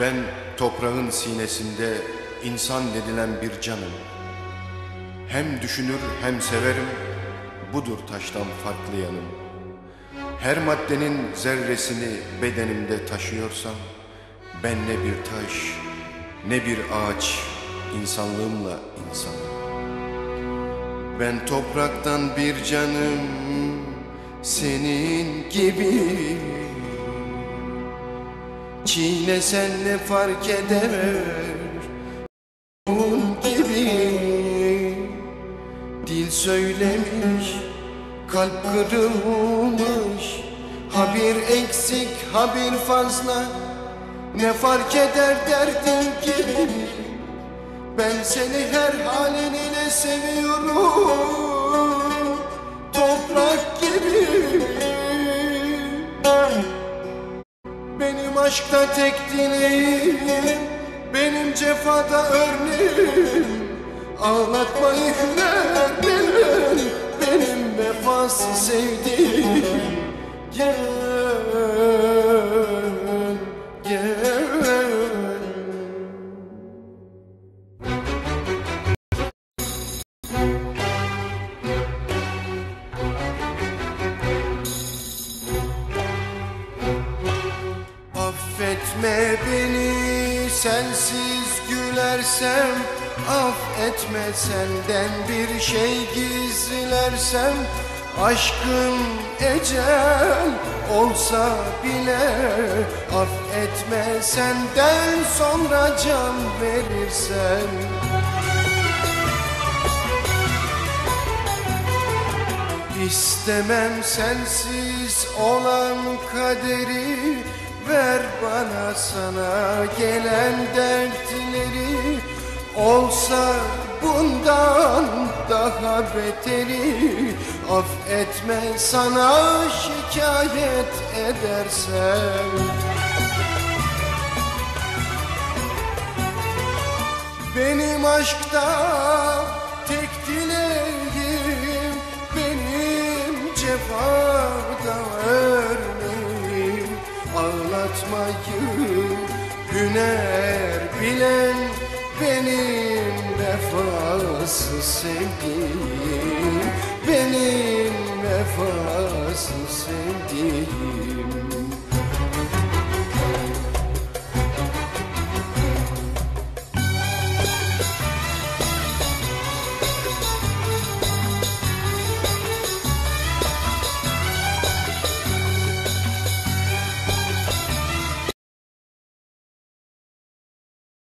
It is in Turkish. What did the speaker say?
Ben toprağın sinesinde insan dedilen bir canım. Hem düşünür hem severim, budur taştan farklı yanım. Her maddenin zerresini bedenimde taşıyorsam, ben ne bir taş, ne bir ağaç, insanlığımla insanım. Ben topraktan bir canım, senin gibi Çiğnesen ne fark eder? Un gibi. Dil söylemiş Kalp kırılmış. Ha bir eksik ha bir fazla. Ne fark eder derdin gibi Ben seni her halinle seviyorum. Toprak gibi aşkta tek dileğim Benim cefada örneğim. Ağlatmayı hüner benim Benim vefasız sevdiğim sensiz gülersem Affetme senden. Bir şey gizlersem Aşkın ecel olsa bile Affetme senden sonra can verirsem. İstemem sensiz olan kaderi Ver bana sana gelen dertleri. Olsa bundan daha beteri. Affetme sana şikayet edersem. Benim aşkta Ağlatmayı hüner bilen Benim vefasız sevdiğim Benim vefasız sevdiğim